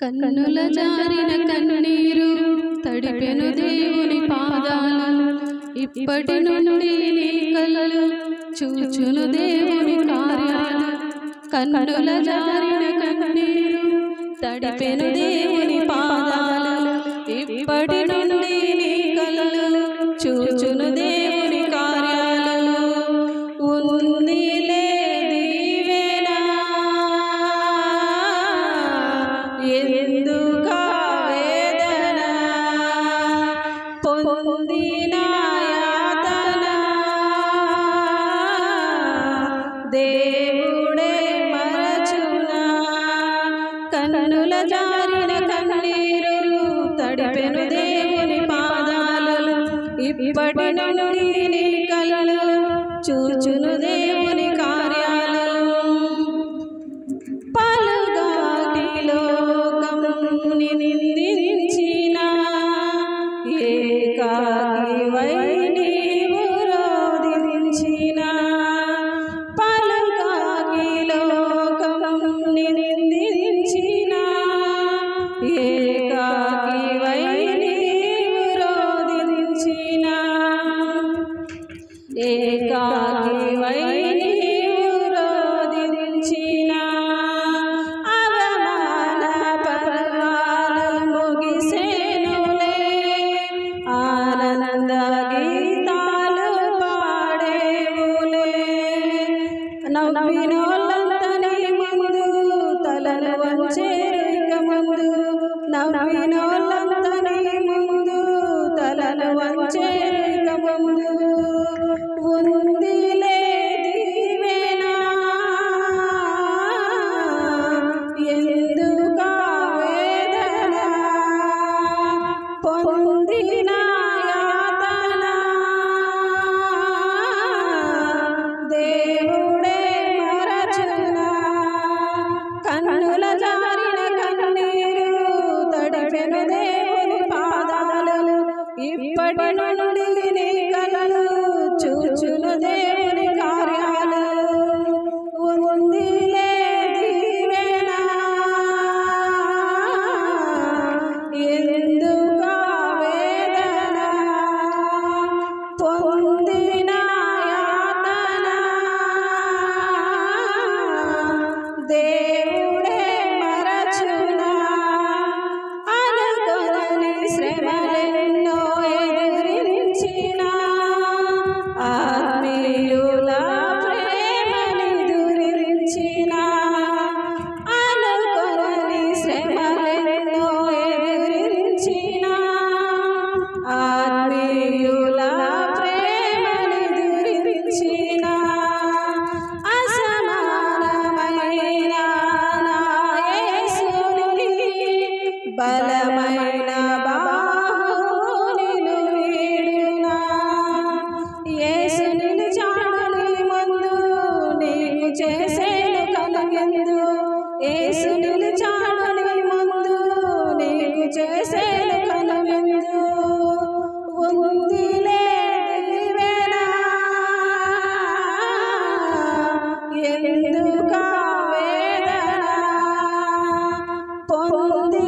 కన్నుల జారిన కన్నీరు తడిపెను దేవుని పాదాలు. ఇప్పటి నుండి నీ కలలు చూచును దేవుని కార్యాలు. కన్నుల జారిన కన్నీరు తడిపెను దేవుని పాదాలు. ఇప్పటి దేవుడే మరచునా కన్నుల జారిన కన్నీరు తడిపెను దేవుని పాదాలు ఇప్పటి నుండి నీ కలలు చూచును దేవుని ఏకాకి వై నీవు రోధించిన పలుగాకి లోకం నిందించిన. ఏకాకి వై నీవు రోధించిన? ఏకాకి వై నవ్వినోళ్ళంతని ముందు తలను వంచేరు ఇక ముందు నవ్వినోళ్ళంతని ముందు తలను వంచేరు ఇక ముందు ఉందిలే ఎందుకా వేదన పొందినా? యేసు నిలిచాడుని ముందు నీకు చేసేను కనుగెందు ఉంది దీవెనా ఎందుకా వేదన? పొంది